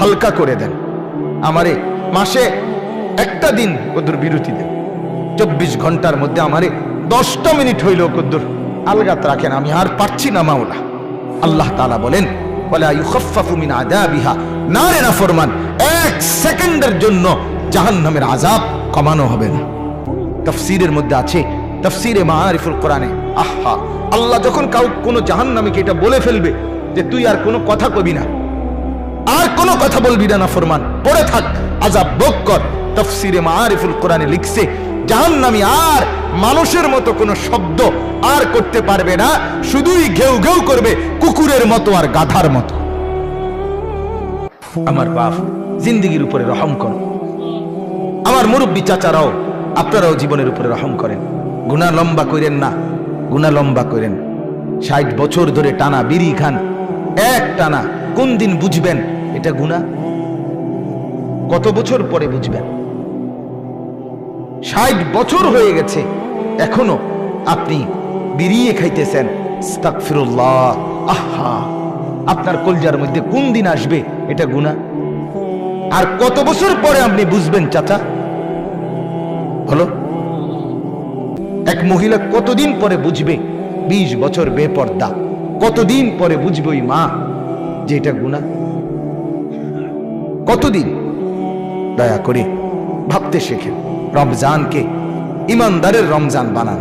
হালকা করে দেন। আমারে মাসে একটা দিন কদ্দুর বিরতি দেন। চব্বিশ ঘণ্টার মধ্যে আমারে দশটা মিনিট হইল কদ্দুর আলগাত রাখেন। আমি আর পারছি না, মাওলা। আল্লাহ তাআলা বলেন সেকেন্ডের জন্য জাহান্নামের কমানো হবে না। তফসিরের মধ্যে আছে, তফসিরে আহা, আল্লাহ যখন কাউ কোনো জাহান্নামীকে এটা বলে ফেলবে যে তুই আর কোনো কথা কবি না। আর কোনো কথা বলবি না ফরমান। পড়ে থাক। আজাব ভোগ কর। তফসিরে মারিফুল কোরআনে লিখছে, জাহান্নামী আর মানুষের মতো কোনো শব্দ আর করতে পারবে না, শুধুই ঘেউ ঘেউ করবে কুকুরের মতো আর গাধার মতো। আমার বাপ জিন্দিগির উপরে রহম করো আমার মুরব্বী চাচারাও আপনারাও জীবনের উপরে রহম করেন। গুণা লম্বা করেন না গুণা লম্বা করেন ষাট বছর ধরে টানা বিড়ি খান। এক টানা কোন দিন বুঝবেন এটা গুণা কত বছর পরে বুঝবেন? ষাট বছর হয়ে গেছে, এখনও আপনি বিড়িয়ে খাইতেছেন। আহা! আপনার কলজার মধ্যে কোন দিন আসবে এটা গুণা আর কত বছর পরে আপনি বুঝবেন, চাচা? হলো এক মহিলা কতদিন পরে বুঝবে বিশ বছর বেপর্দা? কতদিন পরে বুঝবে ওই মা যে এটা গুণা কতদিন? দয়া করে ভাবতে শেখেন। রমজানকে ইমানদারের রমজান বানান।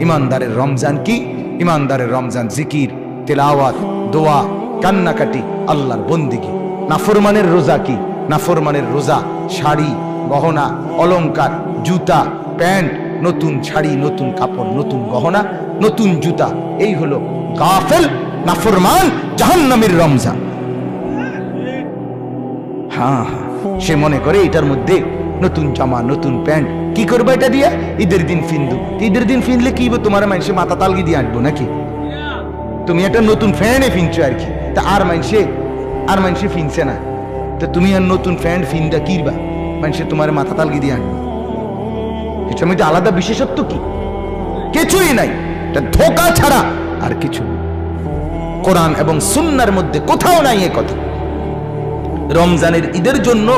ইমানদারের রমজান কি? ইমানদারের রমজান জিকির, তেলাওয়াত, দোয়া, কান্নাকাটি, আল্লাহর বন্দিগি। নাফরমানের রোজা কি? নাফরমানের রোজা, শাড়ি, গহনা, অলংকার, জুতা, প্যান্ট, নতুন শাড়ি, নতুন কাপড়, নতুন গহনা, নতুন জুতা। এই হলো গাফেল, নাফরমান, জাহান্নামের রমজান। হ্যাঁ হ্যাঁ। সে মনে করে এটার মধ্যে নতুন জামা, নতুন প্যান্ট। কি করবে এটা ঈদের দিন ফিন্দু। ঈদের দিন ফিনলে কি তোমার মানুষে মাথা তালগি দিয়ে আসব নাকি? তুমি একটা নতুন ফ্যানে ফিনছো আর কি। তা আর মানুষে আর মানুষে ফিনছে না। তুমি আর নতুন ফ্যান ফিনটা কিরবা? মানুষে তোমার মাথা তালগি দিয়ে আনবে এটার মধ্যে আলাদা বিশেষত্ব কি? কিছুই নাই। ধোকা ছাড়া আর কিছু। কোরআন এবং সুন্নার মধ্যে কোথাও নাই এ কথা। রমজানের ঈদের জন্য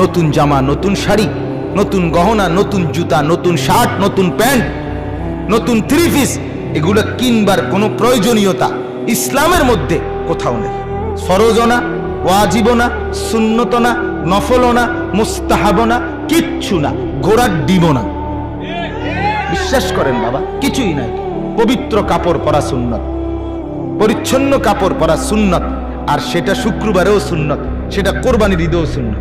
নতুন জামা, নতুন শাড়ি, নতুন গহনা, নতুন জুতা, নতুন শার্ট, নতুন প্যান্ট, নতুন থ্রি পিস এগুলো কিনবার কোনো প্রয়োজনীয়তা ইসলামের মধ্যে কোথাও নেই। ফরজনা ওয়াজিবনা, সুন্নতনা, নফলনা, মুস্তাহাবনা, কিচ্ছু না, ঘোড়ার ডিমনা। বিশ্বাস করেন বাবা, কিছুই নাই। পবিত্র কাপড় পরা সুন্নত, পরিচ্ছন্ন কাপড় পরা সুন্নত, আর সেটা শুক্রবারেও সুন্নত। সেটা কোরবানির ঈদেও সুন্নত।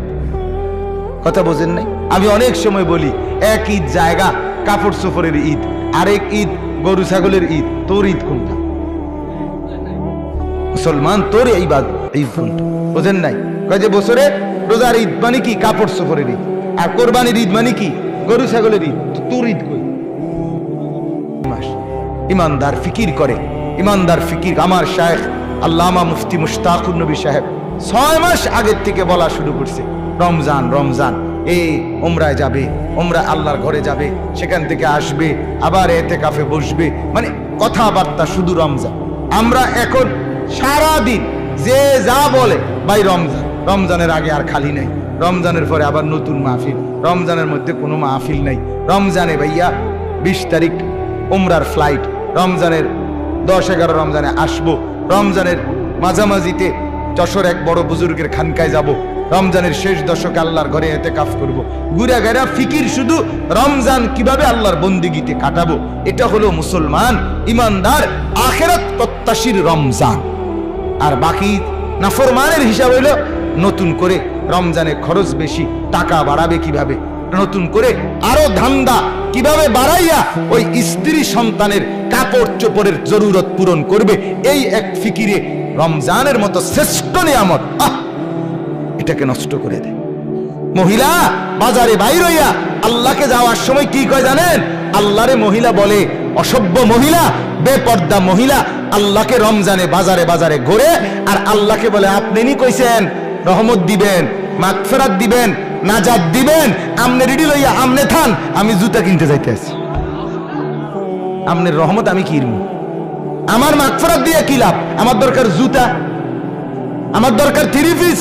কথা বোঝেন নাই? আমি অনেক সময় বলি, এক ঈদ জায়গা কাপড় সফরের ঈদ, আরেক ঈদ গরু ছাগলের ঈদ, তোর ঈদ কোনটা? মুসলমান, তোর এই বাদ কোনটা বোঝেন নাই? যে বছরে রোজার ঈদ মানে কি? কাপড় সফরের ঈদ। আর কোরবানির ঈদ মানে কি? গরু ছাগলের ঈদ। তোর ঈদ কই? মাস। ইমানদার ফিকির করে। ইমানদার ফিকির। আমার শায়েখ আল্লামা মুফতি মুশতাকুর নবী সাহেব ছয় মাস আগের থেকে বলা শুরু করছে, রমজান রমজান এই ওমরায় যাবে ওমরা আল্লাহর ঘরে যাবে, সেখান থেকে আসবে, আবার এতে কাফে বসবে মানে কথাবার্তা শুধু রমজান। আমরা এখন সারা দিন যে যা বলে, ভাই রমজান, রমজানের আগে আর খালি নাই, রমজানের পরে আবার নতুন মাহফিল, রমজানের মধ্যে কোনো মাহফিল নাই, রমজানে ভাইয়া বিশ তারিখ ওমরার ফ্লাইট রমজানের দশ এগারো রমজানে আসব, রমজানের মাঝামাঝিতে যশোর এক বড় বুজুর্গের খানকায় যাব। রমজানের শেষ দশকে আল্লাহর ঘরে এতে কাফ করব। গুড়া গাড়া ফিকির শুধু রমজান কীভাবে আল্লাহর বন্দিগিতে কাটাবো? এটা হলো মুসলমান, ইমানদার, আখেরাত প্রত্যাশীর রমজান। আর বাকি নাফরমানের হিসাব হইল নতুন করে রমজানে খরচ বেশি, টাকা বাড়াবে কীভাবে? নতুন করে আরও ধান্দা কীভাবে বাড়াইয়া ওই স্ত্রী সন্তানের কাপড় চোপড়ের জরুরত পূরণ করবে? এই এক ফিকিরে রমজানের মতো শ্রেষ্ঠ নিয়ামত। আহ! এটাকে নষ্ট করে দেয় মহিলা, বাজারে বাইর হইয়া আল্লাহকে যাওয়ার সময় কি কয় জানেন? আল্লাহরে মহিলা বলে, অসভ্য মহিলা, বেপর্দা মহিলা, আল্লাহকে রমজানে বাজারে বাজারে ঘোরে আর আল্লাহকে বলে, আপনি নি কইছেন, রহমত দিবেন, মাগফেরাত দিবেন, নাজাত দিবেন, আমনে রেডি লইয়া আমনে থান, আমি জুতা কিনতে যাইতে আছি। আমনের রহমত আমি কিনবো আমার মাগফেরাত দিয়ে কি লাভ? আমার দরকার জুতা, আমার দরকার থ্রি পিস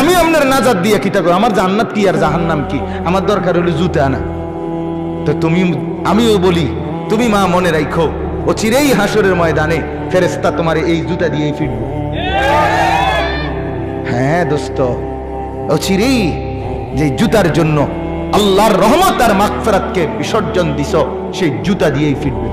আমি আপনার নাজাদ দিয়ে কি থাকব আমার জান্নাত কি আর জাহান্নাম কি? আমার দরকার হলো জুতা না। তো তুমি, আমিও বলি, তুমি মা মনে রাখো ও চিরেই হাসরের ময়দানে ফেরেস্তা তোমার এই জুতা দিয়েই ফিরবো। হ্যাঁ দোস্ত, ও চিরেই যে জুতার জন্য আল্লাহর রহমত আর মাগফিরাতকে বিসর্জন দিছ, সেই জুতা দিয়েই ফিরবে।